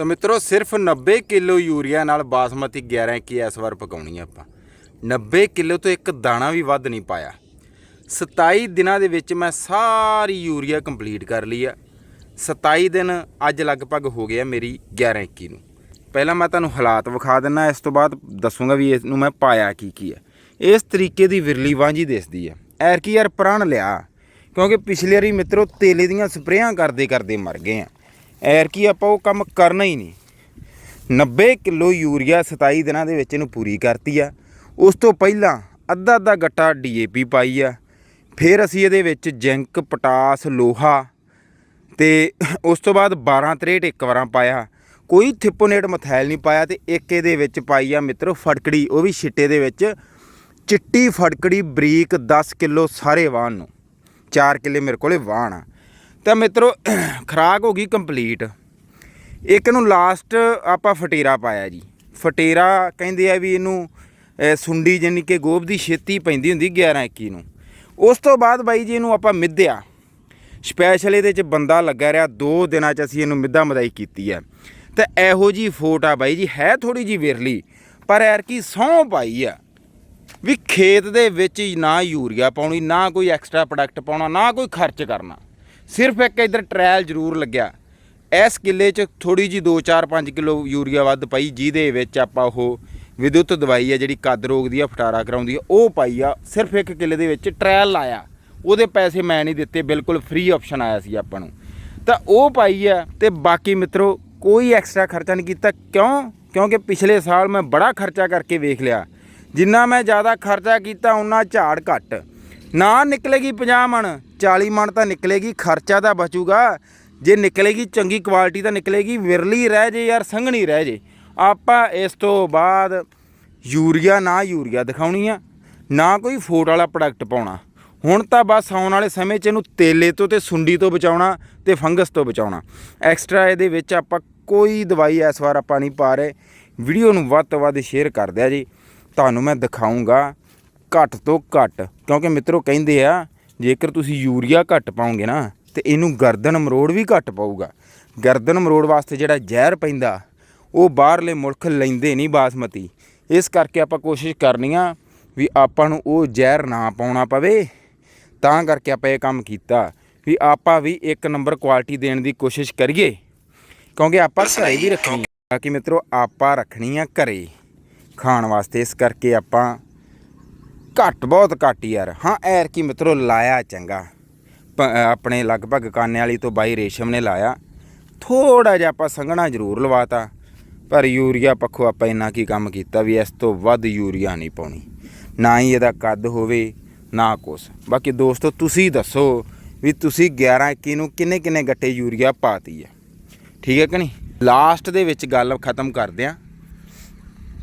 ਤਾਂ ਮਿੱਤਰੋ, ਸਿਰਫ 90 ਕਿਲੋ ਯੂਰੀਆ ਨਾਲ ਬਾਸਮਤੀ 11 ਕੀ ਇਸ ਵਾਰ ਪਕਾਉਣੀ ਆ ਆਪਾਂ। 90 ਕਿਲੋ ਤੋਂ ਇੱਕ ਦਾਣਾ ਵੀ ਵੱਧ ਨਹੀਂ ਪਾਇਆ। 27 ਦਿਨਾਂ ਦੇ ਵਿੱਚ ਮੈਂ ਸਾਰੀ ਯੂਰੀਆ ਕੰਪਲੀਟ ਕਰ ਲਈ ਆ। 27 ਦਿਨ ਅੱਜ ਲਗਭਗ ਹੋ ਗਿਆ ਮੇਰੀ 11 21 ਨੂੰ। ਪਹਿਲਾਂ ਮੈਂ ਤੁਹਾਨੂੰ ਹਾਲਾਤ ਵਿਖਾ ਦਿੰਨਾ, ਇਸ ਤੋਂ ਬਾਅਦ ਦੱਸੂਗਾ ਵੀ ਇਸ ਨੂੰ ਮੈਂ ਪਾਇਆ ਕੀ ਕੀ ਹੈ ਇਸ ਤਰੀਕੇ ਦੀ ਵਿਰਲੀ ਵਾਂਝੀ ਦਿਸਦੀ ਹੈ ਐਰ ਕੀ ਯਾਰ ਪ੍ਰਣ ਲਿਆ, ਕਿਉਂਕਿ ਪਿਛਲੇ ਵਾਰੀ ਮਿੱਤਰੋ ਤੇਲੇ ਦੀਆਂ ਸਪਰੇਆਂ ਕਰਦੇ ਕਰਦੇ ਮਰ ਗਏ ਆ। ਐਰ ਕੀ ਆਪਾਂ ਉਹ ਕੰਮ ਕਰਨਾ ਹੀ ਨਹੀਂ। 90 ਕਿਲੋ ਯੂਰੀਆ 27 ਦਿਨਾਂ ਦੇ ਵਿੱਚ ਇਹਨੂੰ ਪੂਰੀ ਕਰਤੀ ਆ। ਉਸ ਤੋਂ ਪਹਿਲਾਂ ਅੱਧਾ ਅੱਧਾ ਗੱਟਾ ਡੀਏਪੀ ਪਾਈ ਆ। ਫਿਰ ਅਸੀਂ ਇਹਦੇ ਵਿੱਚ ਜ਼ਿੰਕ, ਪੋਟਾਸ, ਲੋਹਾ ਤੇ ਉਸ ਤੋਂ ਬਾਅਦ 12 63 ਇੱਕ ਵਾਰਾਂ ਪਾਇਆ। ਕੋਈ ਥਿਪੋਨੇਟ ਮਥੈਲ ਨਹੀਂ ਪਾਇਆ ਤੇ ਇੱਕ ਇਹਦੇ ਵਿੱਚ ਪਾਈ ਆ ਮਿੱਤਰੋ ਫੜਕੜੀ। ਉਹ ਵੀ ਛਿੱਟੇ ਦੇ ਵਿੱਚ। ਚਿੱਟੀ ਫੜਕੜੀ ਬਰੀਕ 10 ਕਿਲੋ ਸਾਰੇ ਵਾਹਣ ਨੂੰ। 4 ਕਿੱਲੇ ਮੇਰੇ ਕੋਲੇ ਵਾਹਣ ਆ। ਤਾਂ ਮਿੱਤਰੋ, ਖਰਾਕ ਹੋ ਗਈ ਕੰਪਲੀਟ ਇੱਕ ਨੂੰ ਲਾਸਟ ਆਪਾਂ ਫਟੇਰਾ ਪਾਇਆ ਜੀ। ਫਟੇਰਾ ਕਹਿੰਦੇ ਆ ਵੀ ਇਹਨੂੰ ਸੁੰਡੀ ਜਾਨੀ ਕਿ ਗੋਭ ਦੀ ਛੇਤੀ ਪੈਂਦੀ ਹੁੰਦੀ 11 21 ਨੂੰ। ਉਸ ਤੋਂ ਬਾਅਦ ਬਾਈ ਜੀ ਇਹਨੂੰ ਆਪਾਂ ਮਿੱਧਿਆ। ਸਪੈਸ਼ਲ ਇਹਦੇ ਚ ਬੰਦਾ ਲੱਗਾ ਰਿਹਾ, ਦੋ ਦਿਨਾਂ ਚ ਅਸੀਂ ਇਹਨੂੰ ਮਿੱਧਾ ਮਦਾਈ ਕੀਤੀ ਹੈ ਤੇ ਇਹੋ ਜੀ ਫੋਟ ਆ ਬਾਈ ਜੀ, ਹੈ ਥੋੜੀ ਜੀ ਵਿਰਲੀ, ਪਰ ਯਾਰ ਕੀ ਸਹੁੰ ਪਾਈ ਆ। ਵੀ ਖੇਤ ਦੇ ਵਿੱਚ ਨਾ ਯੂਰੀਆ ਪਾਉਣੀ, ਨਾ ਕੋਈ ਐਕਸਟਰਾ ਪ੍ਰੋਡਕਟ ਪਾਉਣਾ, ਨਾ ਕੋਈ ਖਰਚ ਕਰਨਾ। ਸਿਰਫ ਇੱਕ ਇਧਰ ਟ੍ਰਾਇਲ ਜ਼ਰੂਰ ਲੱਗਿਆ। ਇਸ ਕਿੱਲੇ 'ਚ ਥੋੜੀ ਜੀ 2-4-5 ਕਿਲੋ ਯੂਰੀਆ ਵੱਧ ਪਈ, ਜਿਹਦੇ ਵਿੱਚ ਆਪਾਂ ਉਹ ਵਿਦਯੁਤ ਦਵਾਈ ਆ ਜਿਹੜੀ ਕੱਦ ਰੋਗ ਦੀ ਆ, ਫਟਾਰਾ ਕਰਾਉਂਦੀ ਆ, ਉਹ ਪਾਈ ਆ, ਸਿਰਫ ਇੱਕ ਕਿੱਲੇ ਦੇ ਵਿੱਚ ਟ੍ਰਾਇਲ ਲਾਇਆ। ਉਹਦੇ ਪੈਸੇ ਮੈਂ ਨਹੀਂ ਦਿੱਤੇ, ਬਿਲਕੁਲ ਫ੍ਰੀ ਆਪਸ਼ਨ ਆਇਆ ਸੀ ਆਪਾਂ ਨੂੰ। ਤਾਂ ਉਹ ਪਾਈ ਆ ਤੇ ਬਾਕੀ ਮਿੱਤਰੋ, ਕੋਈ ਐਕਸਟਰਾ ਖਰਚਾ ਨਹੀਂ ਕੀਤਾ। ਕਿਉਂ? ਕਿਉਂਕਿ ਪਿਛਲੇ ਸਾਲ ਮੈਂ ਬੜਾ ਖਰਚਾ ਕਰਕੇ ਵੇਖ ਲਿਆ। ਜਿੰਨਾ ਮੈਂ ਜ਼ਿਆਦਾ ਖਰਚਾ ਕੀਤਾ ਉਨਾ ਝਾੜ ਘੱਟ। ਨਾ ਨਿਕਲੇਗੀ 50 ਮਣ। 40 ਮਣ ਤਾਂ ਨਿਕਲੇਗੀ, ਖਰਚਾ ਤਾਂ ਬਚੂਗਾ। ਜੇ ਨਿਕਲੇਗੀ ਚੰਗੀ ਕੁਆਲਿਟੀ ਤਾਂ ਨਿਕਲੇਗੀ, ਵਿਰਲੀ ਰਹਿ ਜੇ ਯਾਰ, ਸੰਘਣੀ ਰਹਿ ਜੇ। ਆਪਾਂ ਇਸ ਤੋਂ ਬਾਅਦ ਯੂਰੀਆ ਨਾ ਯੂਰੀਆ ਦਿਖਾਉਣੀ ਆ, ਨਾ ਕੋਈ ਫੋਟ ਵਾਲਾ ਪ੍ਰੋਡਕਟ ਪਾਉਣਾ। ਹੁਣ ਤਾਂ ਬਸ ਆਉਣ ਵਾਲੇ ਸਮੇਂ 'ਚ ਇਹਨੂੰ ਤੇਲੇ ਤੋਂ ਤੇ ਸੁੰਡੀ ਤੋਂ ਬਚਾਉਣਾ ਤੇ ਫੰਗਸ ਤੋਂ ਬਚਾਉਣਾ। ਐਕਸਟਰਾ ਇਹਦੇ ਵਿੱਚ ਆਪਾਂ ਕੋਈ ਦਵਾਈ ਇਸ ਵਾਰ ਆਪਾਂ ਨਹੀਂ ਪਾ ਰਹੇ। ਵੀਡੀਓ ਨੂੰ ਵੱਧ ਤੋਂ ਵੱਧ ਸ਼ੇਅਰ ਕਰ ਦਿਆ ਜੀ। ਤੁਹਾਨੂੰ ਮੈਂ ਦਿਖਾਉਂਗਾ ਘੱਟ ਤੋਂ ਘੱਟ, ਕਿਉਂਕਿ ਮਿੱਤਰੋ ਕਹਿੰਦੇ ਆ ਜੇਕਰ ਤੁਸੀਂ ਯੂਰੀਆ ਘੱਟ ਪਾਓਗੇ ਨਾ, ਤੇ ਇਹਨੂੰ ਗਰਦਨ ਮਰੋੜ ਵੀ ਘੱਟ ਪਾਊਗਾ। ਗਰਦਨ ਮਰੋੜ ਵਾਸਤੇ ਜਿਹੜਾ ਜ਼ਹਿਰ ਪੈਂਦਾ, ਉਹ ਬਾਹਰਲੇ ਮੁਲਕ ਲੈਂਦੇ ਨਹੀਂ ਬਾਸਮਤੀ। ਇਸ ਕਰਕੇ ਆਪਾਂ ਕੋਸ਼ਿਸ਼ ਕਰਨੀ ਆ ਵੀ ਆਪਾਂ ਨੂੰ ਉਹ ਜ਼ਹਿਰ ਨਾ ਪਾਉਣਾ ਪਵੇ। ਤਾਂ ਕਰਕੇ ਆਪਾਂ ਇਹ ਕੰਮ ਕੀਤਾ ਵੀ ਆਪਾਂ ਵੀ ਇੱਕ ਨੰਬਰ ਕੁਆਲਿਟੀ ਦੇਣ ਦੀ ਕੋਸ਼ਿਸ਼ ਕਰੀਏ। ਕਿਉਂਕਿ ਆਪਾਂ ਘਰੇ ਵੀ ਰੱਖਣੀ ਆ। ਬਾਕੀ ਮਿੱਤਰੋ, ਆਪਾਂ ਰੱਖਣੀ ਆ ਘਰੇ। ਖਾਣ ਵਾਸਤੇ ਇਸ ਕਰਕੇ ਆਪਾਂ ਘੱਟ, ਬਹੁਤ ਘੱਟ ਯਾਰ। ਹਾਂ ਐਰ ਕੀ ਮਿੱਤਰੋ ਲਾਇਆ ਚੰਗਾ। ਆਪਣੇ ਲਗਭਗ ਕਾਨੇ ਵਾਲੀ ਤੋਂ ਬਾਈ ਰੇਸ਼ਮ ਨੇ ਲਾਇਆ। ਥੋੜਾ ਜਿਹਾ ਆਪਾਂ ਸੰਘਣਾ ਜ਼ਰੂਰ ਲਵਾਤਾ, ਪਰ ਯੂਰੀਆ ਪੱਖੋਂ ਆਪਾਂ ਇੰਨਾ ਕੀ ਕੰਮ ਕੀਤਾ ਵੀ ਇਸ ਤੋਂ ਵੱਧ ਯੂਰੀਆ ਨਹੀਂ ਪਾਉਣੀ। ਨਾ ਹੀ ਇਹਦਾ ਕੱਦ ਹੋਵੇ, ਨਾ ਕੁਛ। ਬਾਕੀ ਦੋਸਤੋ, ਤੁਸੀਂ ਦੱਸੋ ਵੀ ਤੁਸੀਂ 11 21 ਨੂੰ ਕਿੰਨੇ ਕਿੰਨੇ ਗੱਟੇ ਯੂਰੀਆ ਪਾਤੀ ਹੈ ਠੀਕ ਹੈ ਕਿ ਨਹੀਂ? ਲਾਸਟ ਦੇ ਵਿੱਚ ਗੱਲ ਖਤਮ ਕਰਦੇ ਆ।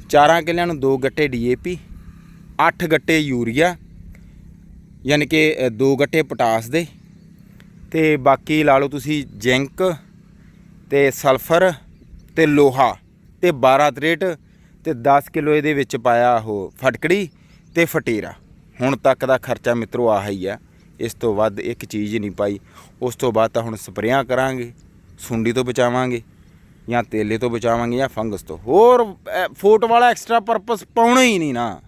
ਚਾਰਾਂ ਕਿੱਲਿਆਂ ਨੂੰ ਦੋ ਗੱਟੇ ਡੀਏਪੀ 8 ਗੱਟੇ ਯੂਰੀਆ ਯਾਨੀ ਕਿ ਅ, ਦੋ ਗੱਟੇ ਪੋਟਾਸ ਦੇ ਤੇ ਬਾਕੀ ਲਾ ਲਓ ਤੁਸੀਂ ਜ਼ਿੰਕ ਤੇ ਸਲਫਰ ਤੇ ਲੋਹਾ ਤੇ 12 ਤਰੇਟ ਤੇ 10 ਕਿਲੋ ਇਹਦੇ ਵਿੱਚ ਪਾਇਆ ਉਹ ਫਟਕੜੀ ਤੇ ਫਟੇਰਾ। ਹੁਣ ਤੱਕ ਦਾ ਖਰਚਾ ਮਿੱਤਰੋ ਆਹ ਹੀ ਆ। ਇਸ ਤੋਂ ਵੱਧ ਇੱਕ ਚੀਜ਼ ਨਹੀਂ ਪਾਈ। ਉਸ ਤੋਂ ਬਾਅਦ ਤਾਂ ਹੁਣ ਸਪਰੇਆਂ ਕਰਾਂਗੇ ਸੁੰਡੀ ਤੋਂ ਬਚਾਵਾਂਗੇ ਜਾਂ ਤੇਲੇ ਤੋਂ ਬਚਾਵਾਂਗੇ ਜਾਂ ਫੰਗਸ ਤੋਂ। ਹੋਰ ਫੋਟ ਵਾਲਾ ਐਕਸਟਰਾ ਪਰਪਸ ਪਾਉਣਾ ਹੀ ਨਹੀਂ ਨਾ।